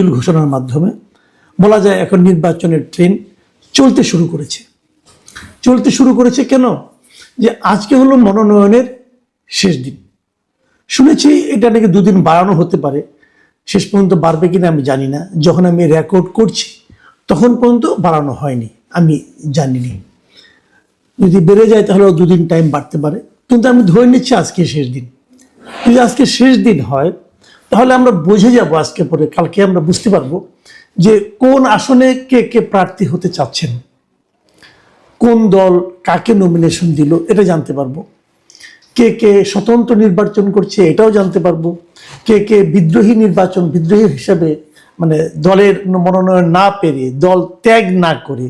Schedule ঘোষণার মাধ্যমে বলা যায় এখন নির্বাচনের ট্রেন চলতে শুরু করেছে। চলতে শুরু করেছে কেন? যে আজকে হলো মনোনয়নের শেষ দিন। শুনেছি এটা নাকি দুদিন বাড়ানো হতে পারে। শেষ পর্যন্ত বাড়বে কিনা আমি জানি না। যখন আমি রেকর্ড করছি, তখন পর্যন্ত বাড়ানো হয়নি। আমি জানিনি। যদি বেড়ে যায় তাহলে দুদিন টাইম বাড়তে পারে। কিন্তু আমি ধরে নিচ্ছি আজকে শেষ দিন। যদি আজকে শেষ দিন হয় তাহলে আমরা বুঝে যাব আজকে পরে, কালকে আমরা বুঝতে পারব যে কোন আসনে কে কে প্রার্থী হতে চাচ্ছেন। কোন দল কাকে নমিনেশন দিল, এটা জানতে পারব। কে কে স্বতন্ত্র নির্বাচন করছে, এটাও জানতে পারব। কে কে বিদ্রোহী নির্বাচন, বিদ্রোহী হিসাবে মানে দলের মনোনয়ন না পেরে, দল ত্যাগ না করে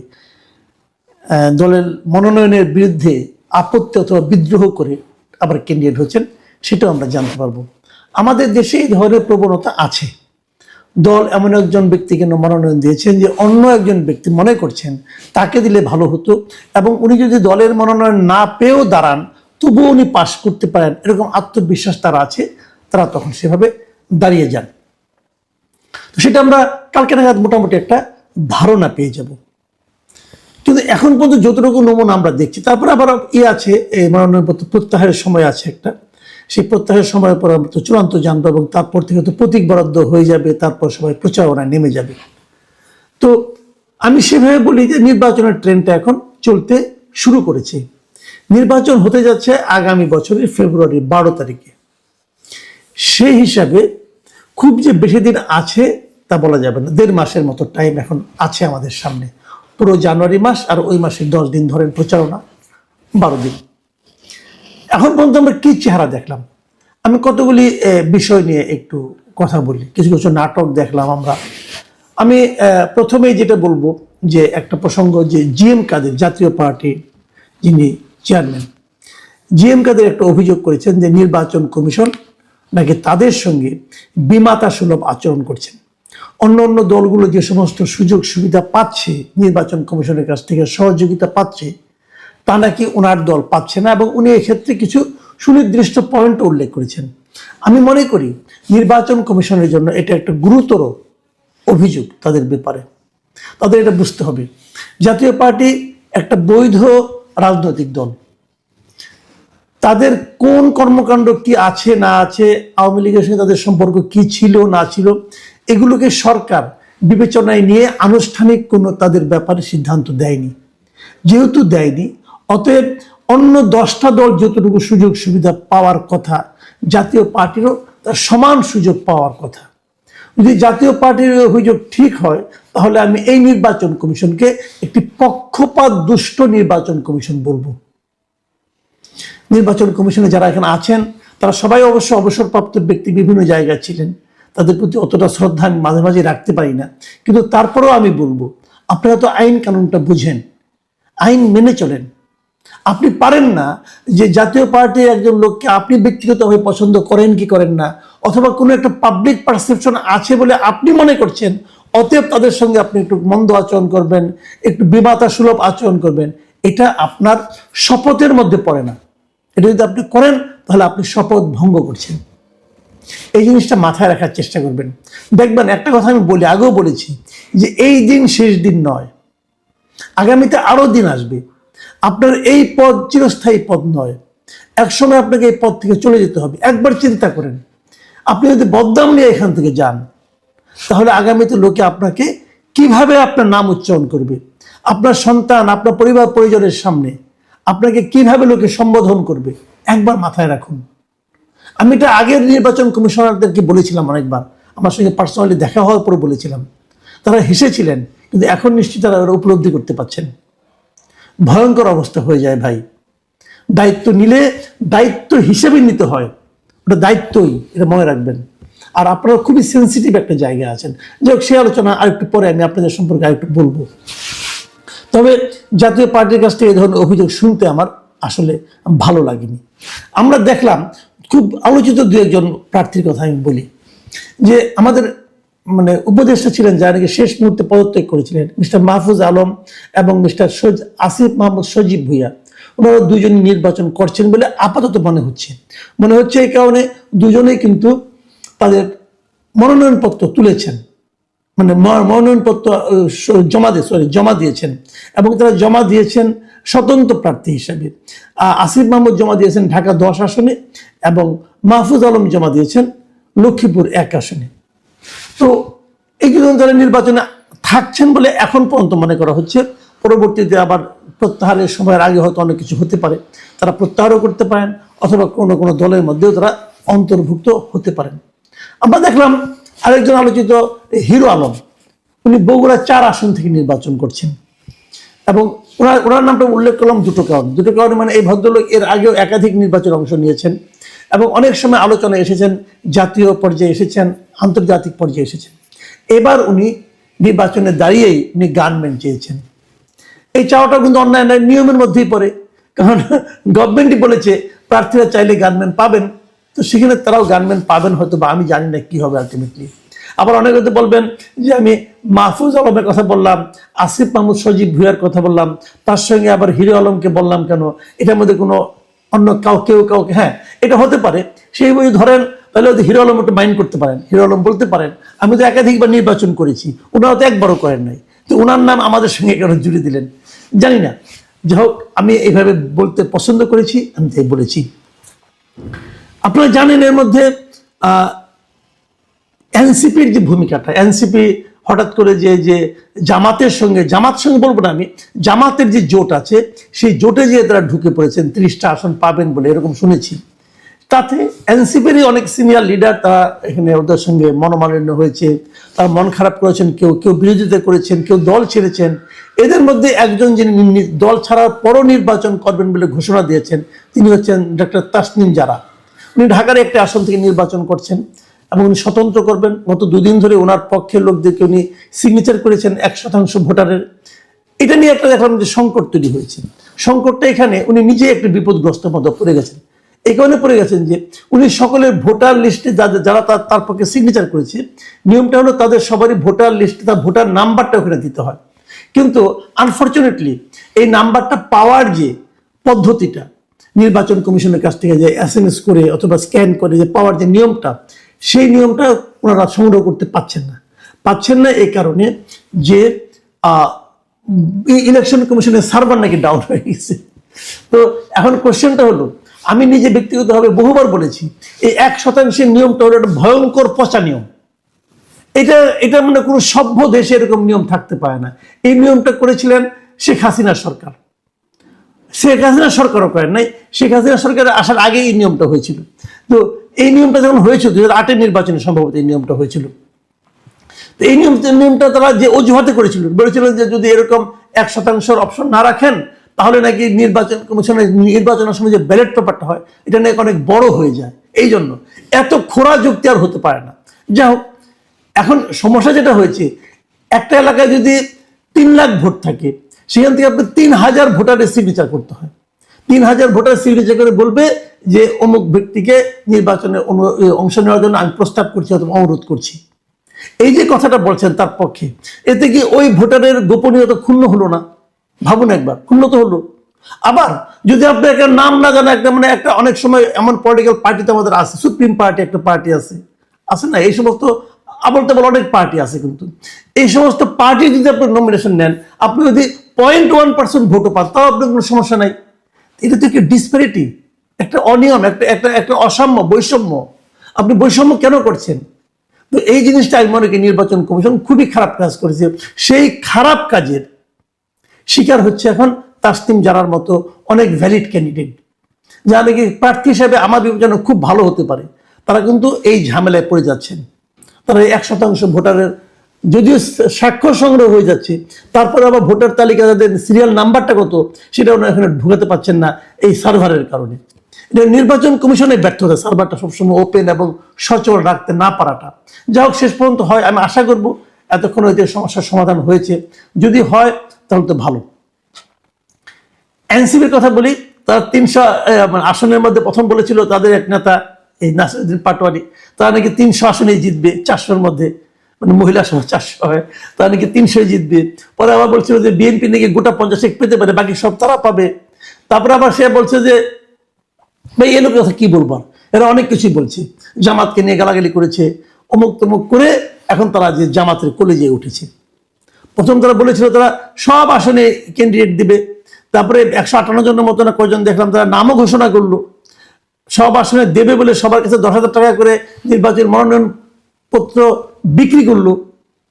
দলের মনোনয়নের বিরুদ্ধে আপত্তি অথবা বিদ্রোহ করে আবার ক্যান্ডিডেট হচ্ছেন, সেটাও আমরা জানতে পারব। আমাদের দেশে এই ধরনের প্রবণতা আছে। দল এমন একজন ব্যক্তিকে মনোনয়ন দিয়েছেন যে অন্য একজন ব্যক্তি মনে করছেন তাকে দিলে ভালো হতো এবং উনি যদি দলের মনোনয়ন না পেয়েও দাঁড়ান, তবুও উনি পাশ করতে পারেন, এরকম আত্মবিশ্বাস তারা আছে, তারা তখন সেভাবে দাঁড়িয়ে যান। তো সেটা আমরা কালকে নাগাদ মোটামুটি একটা ধারণা পেয়ে যাব। কিন্তু এখন পর্যন্ত যতটুকু নমুনা আমরা দেখছি, তারপরে আবার ই আছে এই মনোনয়নপত্র প্রত্যাহারের সময় আছে একটা। সেই প্রত্যাহারের সময় পর চূড়ান্ত জানব এবং তারপর থেকে তো প্রতীক বরাদ্দ হয়ে যাবে, তারপর সবাই প্রচারণায় নেমে যাবে। তো আমি সেভাবে বলি যে নির্বাচনের ট্রেনটা এখন চলতে শুরু করেছে। নির্বাচন হতে যাচ্ছে আগামী বছরের ফেব্রুয়ারি বারো তারিখে। সেই হিসাবে খুব যে বেশি দিন আছে তা বলা যাবে না। দেড় মাসের মতো টাইম এখন আছে আমাদের সামনে। পুরো জানুয়ারি মাস আর ওই মাসের দশ দিন ধরেন প্রচারণা, বারো দিন। এখন পর্যন্ত আমরা কি চেহারা দেখলাম? আমি কতগুলি বিষয় নিয়ে একটু কথা বলি। কিছু কিছু নাটক দেখলাম আমরা। আমি প্রথমেই যেটা বলব যে একটা প্রসঙ্গ যে জি এম কাদের জাতীয় পার্টি, যিনি চেয়ারম্যান, জিএম কাদের একটা অভিযোগ করেছেন যে নির্বাচন কমিশন নাকি তাদের সঙ্গে বিমাতা সুলভ আচরণ করছেন। অন্য অন্য দলগুলো যে সমস্ত সুযোগ সুবিধা পাচ্ছে, নির্বাচন কমিশনের কাছ থেকে, সহযোগিতা পাচ্ছে তা নাকি ওনার দল পাচ্ছে না এবং উনি এক্ষেত্রে কিছু সুনির্দিষ্ট পয়েন্ট উল্লেখ করেছেন। আমি মনে করি নির্বাচন কমিশনের জন্য এটা একটা গুরুতর অভিযোগ তাদের ব্যাপারে। তাদের এটা বুঝতে হবে। জাতীয় পার্টি একটা বৈধ রাজনৈতিক দল। তাদের কোন কর্মকাণ্ড কি আছে, না আছে, আওয়ামী লীগের সঙ্গে তাদের সম্পর্ক কি ছিল, না ছিল, এগুলোকে সরকার বিবেচনায় নিয়ে আনুষ্ঠানিক কোনো তাদের ব্যাপারে সিদ্ধান্ত দেয়নি। যেহেতু দেয়নি অতএব অন্য দশটা দল যতটুকু সুযোগ সুবিধা পাওয়ার কথা, জাতীয় পার্টিরও তার সমান সুযোগ পাওয়ার কথা। যদি জাতীয় পার্টির অভিযোগ ঠিক হয়, তাহলে আমি এই নির্বাচন কমিশনকে একটি পক্ষপাত দুষ্ট নির্বাচন কমিশন বলব। নির্বাচন কমিশনে যারা এখানে আছেন, তারা সবাই অবশ্য অবসরপ্রাপ্ত ব্যক্তি, বিভিন্ন জায়গায় ছিলেন। তাদের প্রতি অতটা শ্রদ্ধা আমি মাঝে মাঝে রাখতে পারি না। কিন্তু তারপরেও আমি বলব, আপনারা তো আইন কানুনটা বুঝেন, আইন মেনে চলেন। আপনি পারেন না যে জাতীয় পার্টির একজন লোককে আপনি ব্যক্তিগতভাবে পছন্দ করেন কি করেন না, অথবা কোনো একটা পাবলিক পারসেপশন আছে বলে আপনি মনে করছেন, অতএব তাদের সঙ্গে আপনি একটু মন্দ আচরণ করবেন, একটু বিমাতা সুলভ আচরণ করবেন, এটা আপনার শপথের মধ্যে পড়ে না। এটা যদি আপনি করেন, তাহলে আপনি শপথ ভঙ্গ করছেন। এই জিনিসটা মাথায় রাখার চেষ্টা করবেন। দেখবেন, একটা কথা আমি বলি, আগেও বলেছি যে এই দিন শেষ দিন নয়। আগামীতে আরও দিন আসবে। আপনার এই পদ চিরস্থায়ী পদ নয়। একসময় আপনাকে এই পদ থেকে চলে যেতে হবে। একবার চিন্তা করেন। আপনি যদি বদনাম নিয়ে এখান থেকে যান, তাহলে আগামীতে লোকে আপনাকে কীভাবে আপনার নাম উচ্চারণ করবে? আপনার সন্তান, আপনার পরিবার, পরিজনের সামনে আপনাকে কীভাবে লোকে সম্বোধন করবে? একবার মাথায় রাখুন। আমি এটা আগের নির্বাচন কমিশনারদেরকে বলেছিলাম অনেকবার। আমার সঙ্গে পার্সোনালি দেখা হওয়ার পর বলেছিলাম। তারা হেসেছিলেন, কিন্তু এখন নিশ্চয়ই তারা উপলব্ধি করতে পারছেন। ভয়ঙ্কর অবস্থা হয়ে যায় ভাই। দায়িত্ব নিলে দায়িত্ব হিসেবে নিতে হয়। ওটা দায়িত্বই, এটা মনে রাখবেন। আর আপনারা খুবই সেন্সিটিভ একটা জায়গায় আছেন। যাই হোক, সে আলোচনা আরেকটু পরে আমি আপনাদের সম্পর্কে আরেকটু বলব। তবে জাতীয় পার্টির কাছ থেকে এই ধরনের অভিযোগ শুনতে আমার আসলে ভালো লাগেনি। আমরা দেখলাম, খুব আলোচিত দু একজন প্রার্থীর কথা আমি বলি, যে আমাদের মানে উপদেষ্টা ছিলেন যারা নাকি শেষ মুহূর্তে পদত্যাগ করেছিলেন, মিস্টার মাহফুজ আলম এবং মিস্টার আসিফ মাহমুদ সজীব ভুইয়া। ওনারা দুজন নির্বাচন করছেন বলে আপাতত মনে হচ্ছে। মনে হচ্ছে এই কারণে দুজনেই কিন্তু তাদের মনোনয়নপত্র তুলেছেন। মানে মনোনয়নপত্র জমা দিয়ে সরি জমা দিয়েছেন এবং তারা জমা দিয়েছেন স্বতন্ত্র প্রার্থী হিসেবে। আসিফ মাহমুদ জমা দিয়েছেন ঢাকা দশ আসনে এবং মাহফুজ আলম জমা দিয়েছেন লক্ষ্মীপুর এক আসনে। তো দুজন যারা নির্বাচনে থাকছেন বলে এখন পর্যন্ত মনে করা হচ্ছে। পরবর্তীতে আবার প্রত্যাহারের সময়ের আগে হয়তো অনেক কিছু হতে পারে। তারা প্রত্যাহারও করতে পারেন অথবা কোনো কোনো দলের মধ্যেও তারা অন্তর্ভুক্ত হতে পারেন। আমরা দেখলাম আরেকজন আলোচিত হিরো আলম। উনি বগুড়া চার আসন থেকে নির্বাচন করছেন। এবং ওনার ওনার নামটা উল্লেখ করলাম দুটো কারণ। দুটো কারণে মানে এই ভদ্রলোক এর আগেও একাধিক নির্বাচনে অংশ নিয়েছেন। এবং অনেক সময় আলোচনায় এসেছেন, জাতীয় পর্যায়ে এসেছেন আন্তর্জাতিক পর্যায়ে এসেছেন এবার উনি নির্বাচনে দাঁড়িয়েই উনি গানম্যান চেয়েছেন। এই চাওয়াটা কিন্তু অন্যায় নয়, নিয়মের মধ্যেই পড়ে। কারণ গভর্নমেন্টই বলেছে প্রার্থীরা চাইলে গানম্যান পাবেন। তো সেখানে তারাও গানম্যান পাবেন হয়তো বা আমি জানি না কি হবে আলটিমেটলি আবার অনেকে হয়তো বলবেন যে আমি মাহফুজ আলমের কথা বললাম আসিফ মাহমুদ সজীব ভুইয়ার কথা বললাম তার সঙ্গে আবার হিরো আলমকে বললাম কেন? এটার মধ্যে কোনো অন্য কাউ কেউ কাউকে হ্যাঁ এটা হতে পারে। সেই বই ধরেন, তাহলে হয়তো হিরো আলম একটু মাইন্ড করতে পারেন। হিরো আলম বলতে পারেন, আমি তো একাধিকবার নির্বাচন করেছি ওনারা তো একবারও করেন নাই। তো ওনার নাম আমাদের সঙ্গে কেন জুড়ে দিলেন? জানি না। যাই হোক, আমি এইভাবে বলতে পছন্দ করেছি, আমি তাই বলেছি। আপনারা জানেন এর মধ্যে এনসিপির যে ভূমিকাটা, এনসিপি হঠাৎ করে যে যে জামাতের সঙ্গে, জামাত সঙ্গে বলব না আমি, জামাতের যে জোট আছে, সেই জোটে যে তারা ঢুকে পড়েছেন, ত্রিশটা আসন পাবেন বলে এরকম শুনেছি। তাতে এনসিপিরই অনেক সিনিয়র লিডার তারা এখানে ওদের সঙ্গে মনোমালিন্য হয়েছে, তারা মন খারাপ করেছেন, কেউ কেউ বিরোধিতা করেছেন, কেউ দল ছেড়েছেন। এদের মধ্যে একজন যিনি দল ছাড়ার পরও নির্বাচন করবেন বলে ঘোষণা দিয়েছেন, তিনি হচ্ছেন ডক্টর তাসনিম জারা। উনি ঢাকার একটি আসন থেকে নির্বাচন করছেন এবং উনি স্বতন্ত্র করবেন। গত দুদিন ধরে ওনার পক্ষের লোকদেরকে উনি সিগনেচার করেছেন এক শতাংশ ভোটারের। এটা নিয়ে একটা দেখলাম যে সংকট তৈরি হয়েছে। সংকটটা এখানে উনি নিজে একটি বিপদগ্রস্ত মতো পড়ে গেছেন। এই কারণে পড়ে গেছেন যে, উনি সকলের ভোটার লিস্টে যাদের যারা তার তার পক্ষে সিগনেচার করেছে, নিয়মটা হলো তাদের সবারই ভোটার লিস্টে তার ভোটার নাম্বারটা ওখানে দিতে হয়। কিন্তু আনফর্চুনেটলি এই নাম্বারটা পাওয়ার যে পদ্ধতিটা, নির্বাচন কমিশনের কাছ থেকে যে এস এম এস করে অথবা স্ক্যান করে যে পাওয়ার যে নিয়মটা, সেই নিয়মটা ওনারা সংগ্রহ করতে পাচ্ছেন না। পাচ্ছেন না এই কারণে যে ইলেকশন কমিশনের সার্ভার নাকি ডাউন হয়ে গেছে। তো এখন কোশ্চেনটা হলো আমি নিজে ব্যক্তিগতভাবে বহুবার বলেছি, এই এক শতাংশের নিয়মটা হলো একটা ভয়ঙ্কর পচা নিয়ম। এটা এটা মানে কোনো সভ্য দেশে এরকম নিয়ম থাকতে পারে না। এই নিয়মটা করেছিলেন শেখ হাসিনার সরকার। শেখ হাসিনা সরকারও করেন নাই। শেখ হাসিনা সরকারের আসার আগে এই নিয়মটা হয়েছিল। তো এই নিয়মটা যখন হয়েছিল দু হাজার আটের নির্বাচনে সম্ভবত এই নিয়মটা হয়েছিল। তো এই নিয়ম, নিয়মটা তারা যে অজুহাতে করেছিল, বলেছিলেন যে যদি এরকম এক শতাংশের অপশন না রাখেন তাহলে নাকি নির্বাচন কমিশনের নির্বাচনের সময় যে ব্যালট পেপারটা হয়, এটা নাকি অনেক বড় হয়ে যায়। এই জন্য এত খোরা যুক্তি আর হতে পারে না। যাই হোক, এখন সমস্যা যেটা হয়েছে, একটা এলাকায় যদি তিন লাখ ভোট থাকে, সেখান থেকে আপনি তিন হাজার ভোটারের সিগনেচার করতে হয়। তিন হাজার ভোটার সিগনেচার করে বলবে যে, অমুক ব্যক্তিকে নির্বাচনে অংশ নেওয়ার জন্য আমি প্রস্তাব করছি, অথবা অনুরোধ করছি। এই যে কথাটা বলছেন তার পক্ষে, এতে কি ওই ভোটারের গোপনীয়তা ক্ষুণ্ণ হলো না? ভাবুন একবার ক্ষুণ্ণ তো হলো। আবার যদি আপনি একটা নাম না জানা একটা মানে একটা অনেক সময় এমন পলিটিক্যাল পার্টি তো আমাদের আছে সুপ্রিম পার্টি একটা পার্টি আছে। আছে না? এই সমস্ত আবার তো অনেক পার্টি আছে কিন্তু। এই সমস্ত পার্টি যদি আপনি নমিনেশন নেন, আপনি যদি পয়েন্ট ওয়ান পার্সেন্ট ভোটও পান, তাও আপনার কোনো সমস্যা নাই। এটা তো একটা ডিসপ্যারিটি একটা অনিয়ম, একটা একটা একটা অসাম্য, বৈষম্য। আপনি বৈষম্য কেন করছেন? তো এই জিনিসটা আমি মনে করি নির্বাচন কমিশন খুবই খারাপ কাজ করেছে। সেই খারাপ কাজের শিকার হচ্ছে এখন তাসনিম জানার মতো অনেক ভ্যালিড ক্যান্ডিডেট যা নাকি প্রার্থী হিসেবে আমার বিবেচনা খুব ভালো হতে পারে। তারা কিন্তু এই ঝামেলায় পড়ে যাচ্ছেন। তারা এক শতাংশ ভোটারের যদিও স্বাক্ষর সংগ্রহ হয়ে যাচ্ছে, তারপরে আবার ভোটার তালিকা যাদের সিরিয়াল নাম্বারটা কত সেটা ওনারা এখানে ঢুকাতে পারছেন না এই সার্ভারের কারণে। এটা নির্বাচন কমিশনের ব্যর্থতা, সার্ভারটা সবসময় ওপেন এবং সচল রাখতে না পারাটা। যা শেষ পর্যন্ত হয়, আমি আশা করব এতক্ষণ হয়তো সমস্যার সমাধান হয়েছে, যদি হয়, তাহলে তো ভালো। এনসিপির কথা বলি, তারা তিনশো আসনের মধ্যে প্রথম বলেছিল তাদের এক নেতা, এই নাসিরুদ্দিন পাটোয়ারি, তারা নাকি তিনশো আসনেই জিতবে চারশোর মধ্যে মানে মহিলা সহ চারশো হয়, তারা নাকি তিনশোই জিতবে। পরে আবার বলছিল যে বিএনপি নাকি গোটা পঞ্চাশ এক পেতে পারে, বাকি সব তারা পাবে। তারপরে আবার সে বলছে যে, ভাই, এ কথা কি বলব? এরা অনেক কিছুই বলছে। জামাতকে নিয়ে গালাগালি করেছে অমুক তমুক করে এখন তারা যে জামাতের কলেজে উঠেছে। প্রথম তারা বলেছিল তারা সব আসনে ক্যান্ডিডেট দিবে। তারপরে একশো আটান্ন জনের মতো না কজন দেখলাম তারা নামও ঘোষণা করল। সব আসনে দেবে বলে সবার কাছে দশ হাজার টাকা করে নির্বাচন মনোনয়ন পত্র বিক্রি করল।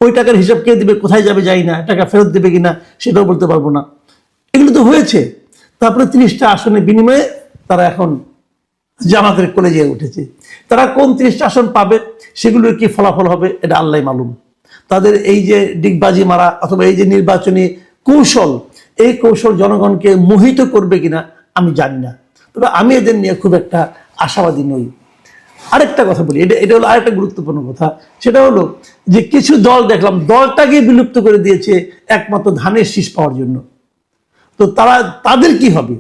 ওই টাকার হিসাব কে দিবে, কোথায় যাবে যাই না, টাকা ফেরত দেবে কিনা সেটাও বলতে পারব না। এগুলো তো হয়েছে। তারপরে তিরিশটা আসনের বিনিময়ে তারা এখন জামাতের কলেজে উঠেছে। তারা কোন তিরিশটা আসন পাবে, সেগুলোর কি ফলাফল হবে, এটা আল্লাহ মালুম। তাদের এই যে ডিগবাজি মারা অথবা এই যে নির্বাচনী কৌশল, এই কৌশল জনগণকে মোহিত করবে কিনা, আমি জানি না। তবে আমি এদের নিয়ে খুব একটা আশাবাদী নই। আরেকটা কথা বলি, এটা এটা হলো আরেকটা গুরুত্বপূর্ণ কথা। সেটা হলো যে কিছু দল, দেখলাম দলটাকে বিলুপ্ত করে দিয়েছে একমাত্র ধানের শীষ পাওয়ার জন্য। তো তারা, তাদের কি হবে?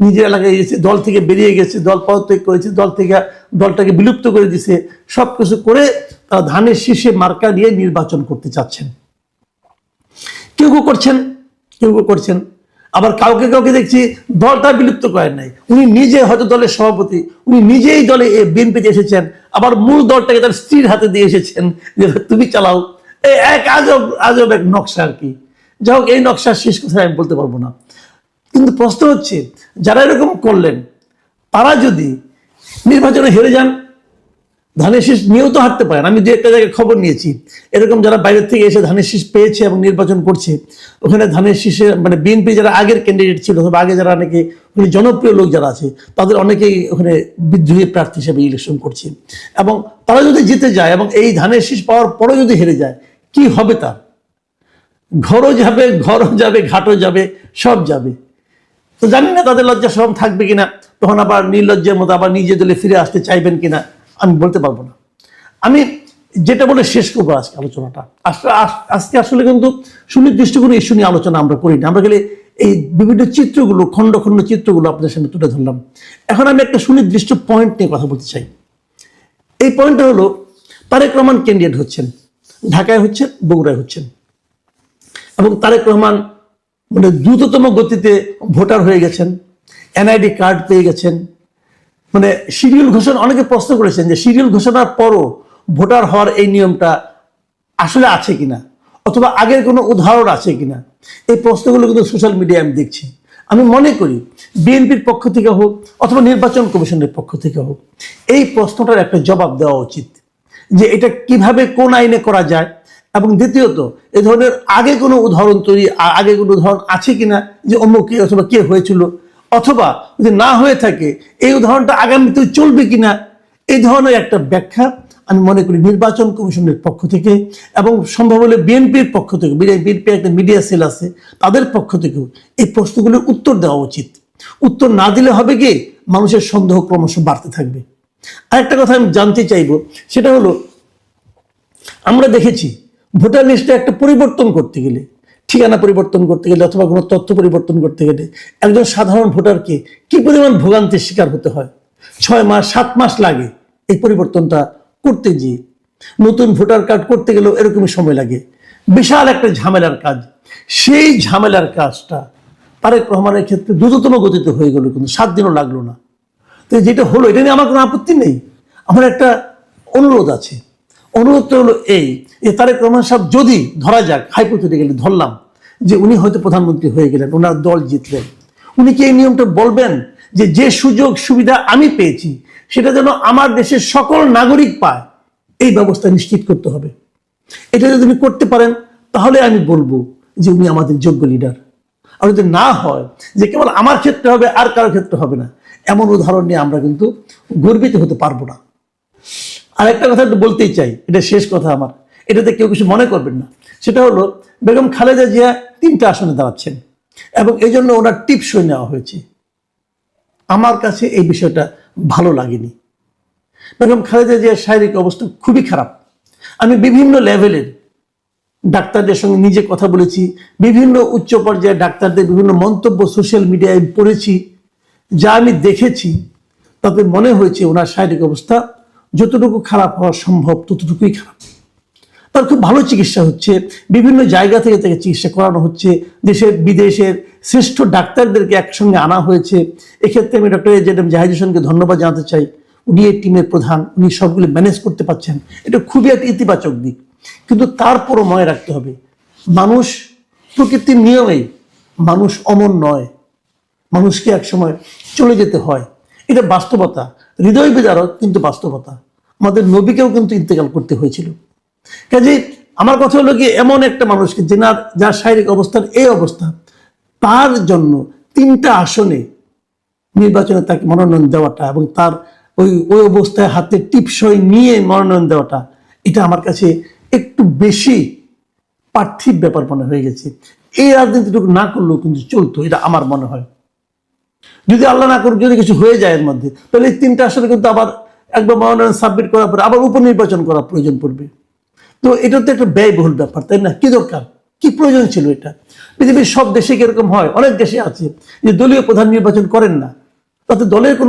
নিজের এলাকায় গেছে দল থেকে বেরিয়ে গেছে, দল পদত্যাগ করেছে, দল থেকে দলটাকে বিলুপ্ত করে দিছে সব কিছু করে তারা ধানের শীষে মার্কা নিয়ে নির্বাচন করতে চাচ্ছেন। কেউ কেউ করছেন, কেউ কেউ করছেন। আবার কাউকে কাউকে দেখছি দলটা বিলুপ্ত করেন নাই। উনি নিজে হয়তো দলের সভাপতি, উনি নিজেই দলে বিএনপিতে এসেছেন, আবার মূল দলটাকে তার স্ত্রীর হাতে দিয়ে এসেছেন যে তুমি চালাও। এক আজব আজব এক নকশা আর কি। যাই হোক, এই নকশার শেষ কথা আমি বলতে পারব না। কিন্তু প্রশ্ন হচ্ছে, যারা এরকম করলেন, তারা যদি নির্বাচনে হেরে যান, ধানের শীষ নিয়েও তো হারতে পারেন। আমি দু একটা জায়গায় খবর নিয়েছি। এরকম যারা বাইরের থেকে এসে ধানের শীষ পেয়েছে এবং নির্বাচন করছে, ওখানে ধানের শীষে মানে বিএনপি যারা আগের ক্যান্ডিডেট ছিল, অথবা আগে যারা অনেকে ওখানে জনপ্রিয় লোক যারা আছে, তাদের অনেকেই ওখানে বিদ্রোহী প্রার্থী হিসেবে ইলেকশন করছে। এবং তারা যদি জিতে যায় এবং এই ধানের শীষ পাওয়ার পরে যদি হেরে যায়, কি হবে তার? ঘরও যাবে ঘরও যাবে, ঘাটও যাবে, সব যাবে। তো জানি না তাদের লজ্জা সরম থাকবে কিনা, তখন আবার নির্লজ্জের মতো আবার নিজে দলে ফিরে আসতে চাইবেন কিনা, আমি বলতে পারব না। আমি যেটা বলে শেষ করব আজকে আলোচনাটা। আজকে আসলে কিন্তু সুনির্দিষ্ট কোনো ইস্যু নিয়ে আলোচনা আমরা করি না আমরা গেলে এই বিভিন্ন চিত্রগুলো, খণ্ড খণ্ড চিত্রগুলো আপনাদের সামনে তুলে ধরলাম। এখন আমি একটা সুনির্দিষ্ট পয়েন্ট নিয়ে কথা বলতে চাই। এই পয়েন্টটা হলো, তারেক রহমান ক্যান্ডিডেট হচ্ছেন, ঢাকায় হচ্ছেন, বগুড়ায় হচ্ছেন। এবং তারেক রহমান মানে দ্রুততম গতিতে ভোটার হয়ে গেছেন, এনআইডি কার্ড পেয়ে গেছেন। মানে শিডিউল ঘোষণা, অনেকে প্রশ্ন করেছেন যে শিডিউল ঘোষণার পরও ভোটার হওয়ার এই নিয়মটা আসলে আছে কিনা, অথবা আগের কোনো উদাহরণ আছে কিনা? এই প্রশ্নগুলো কিন্তু সোশ্যাল মিডিয়ায় আমি দেখছি। আমি মনে করি বিএনপির পক্ষ থেকে হোক অথবা নির্বাচন কমিশনের পক্ষ থেকে হোক, এই প্রশ্নটার একটা জবাব দেওয়া উচিত যে এটা কীভাবে কোন আইনে করা যায় এবং দ্বিতীয়ত, এ ধরনের আগে কোনো উদাহরণ তৈরি আগে কোনো উদাহরণ আছে কিনা, যে অমুক কে অথবা কে হয়েছিল, অথবা যদি না হয়ে থাকে, এই উদাহরণটা আগামীতে চলবে কিনা, এই ধরনের একটা ব্যাখ্যা আমি মনে করি নির্বাচন কমিশনের পক্ষ থেকে এবং সম্ভব হলে বিএনপির পক্ষ থেকে বিএনপির একটা মিডিয়া সেল আছে, তাদের পক্ষ থেকেও এই প্রশ্নগুলোর উত্তর দেওয়া উচিত। উত্তর না দিলে হবে কি, মানুষের সন্দেহ ক্রমশ বাড়তে থাকবে। আরেকটা কথা আমি জানতে চাইব, সেটা হলো, আমরা দেখেছি ভোটার লিস্টে একটা পরিবর্তন করতে গেলে, ঠিকানা পরিবর্তন করতে গেলে অথবা কোনো তথ্য পরিবর্তন করতে গেলে একজন সাধারণ ভোটারকে কি পরিমাণ ভোগান্তির শিকার হতে হয়? ছয় মাস, সাত মাস লাগে এই পরিবর্তনটা করতে গিয়ে। নতুন ভোটার কার্ড করতে গেলেও এরকমই সময় লাগে। বিশাল একটা ঝামেলার কাজ। সেই ঝামেলার কাজটা তারেক রহমানের ক্ষেত্রে দ্রুততম গতিতে হয়ে গেল কিন্তু সাত দিনও লাগল না। তো যেটা হলো, এটা নিয়ে আমার কোনো আপত্তি নেই। আমার একটা অনুরোধ আছে। অনুরোধটা হলো এই, যে তারেক রহমান সাহেব যদি ধরা যাক হাইপোথেটিক্যালি ধরলাম, যে উনি হয়তো প্রধানমন্ত্রী হয়ে গেলেন, ওনার দল জিতলেন, উনি কি এই নিয়মটা বলবেন যে যে সুযোগ সুবিধা আমি পেয়েছি, সেটা যেন আমার দেশের সকল নাগরিক পায়, এই ব্যবস্থা নিশ্চিত করতে হবে। এটা যদি উনি করতে পারেন, তাহলে আমি বলব যে উনি আমাদের যোগ্য লিডার আর যদি না হয়, যে কেবল আমার ক্ষেত্রে হবে, আর কারোর ক্ষেত্রে হবে না, এমন উদাহরণ নিয়ে আমরা কিন্তু গর্বিত হতে পারব না। আর একটা কথা একটু বলতেই চাই, এটা শেষ কথা আমার। এটাতে কেউ কিছু মনে করবেন না। সেটা হলো, বেগম খালেদা জিয়া তিনটা আসনে দাঁড়াচ্ছেন এবং এই জন্য ওনার টিপসই নেওয়া হয়েছে। আমার কাছে এই বিষয়টা ভালো লাগেনি। বেগম খালেদা জিয়ার শারীরিক অবস্থা খুবই খারাপ। আমি বিভিন্ন লেভেলের ডাক্তারদের সঙ্গে নিজে কথা বলেছি, বিভিন্ন উচ্চ পর্যায়ের ডাক্তারদের বিভিন্ন মন্তব্য সোশ্যাল মিডিয়ায় পড়েছি। যা আমি দেখেছি, তাতে মনে হয়েছে ওনার শারীরিক অবস্থা যতটুকু খারাপ হওয়া সম্ভব, ততটুকুই খারাপ। তার খুব ভালো চিকিৎসা হচ্ছে। বিভিন্ন জায়গা থেকে তাকে চিকিৎসা করানো হচ্ছে। দেশের, বিদেশের শ্রেষ্ঠ ডাক্তারদেরকে একসঙ্গে আনা হয়েছে। এক্ষেত্রে আমি ডক্টর এজেড এম জাহিদ হোসেনকে ধন্যবাদ জানাতে চাই। উনি এই টিমের প্রধান, উনি সবগুলো ম্যানেজ করতে পারছেন। এটা খুবই একটা ইতিবাচক দিক। কিন্তু তারপরও মনে রাখতে হবে, মানুষ প্রকৃতির নিয়মেই মানুষ অমন নয়। মানুষকে একসময় চলে যেতে হয়। এটা বাস্তবতা। হৃদয় বিদারক কিন্তু বাস্তবতা। আমাদের নবীকেও কিন্তু ইন্তেকাল করতে হয়েছিল। কাজে আমার কথা হলো কি, এমন একটা মানুষকে যেনার, যার শারীরিক অবস্থার এই অবস্থা, তার জন্য তিনটা আসনে নির্বাচনে তাকে মনোনয়ন দেওয়াটা এবং তার ওই ওই অবস্থায় হাতে টিপসই নিয়ে মনোনয়ন দেওয়াটা, এটা আমার কাছে একটু বেশি পার্থিব ব্যাপার মনে হয়ে গেছে। এই রাজনীতিটুকু না করলেও কিন্তু চলতো, এটা আমার মনে হয়। যদি আল্লাহ না করুক, যদি কিছু হয়ে যায় এর মধ্যে, তাহলে এই তিনটা আসলে কিন্তু আবার একবার মনোনয়ন সাবমিট করার পরে আবার উপনির্বাচন করা প্রয়োজন পড়বে। তো এটা তো একটা ব্যয়বহুল ব্যাপার, তাই না? কি দরকার? কি প্রয়োজন ছিল এটা? পৃথিবীর সব দেশে কীরকম হয়? অনেক দেশে আছে যে দলীয় প্রধান নির্বাচন করেন না। তাতে দলের কোনো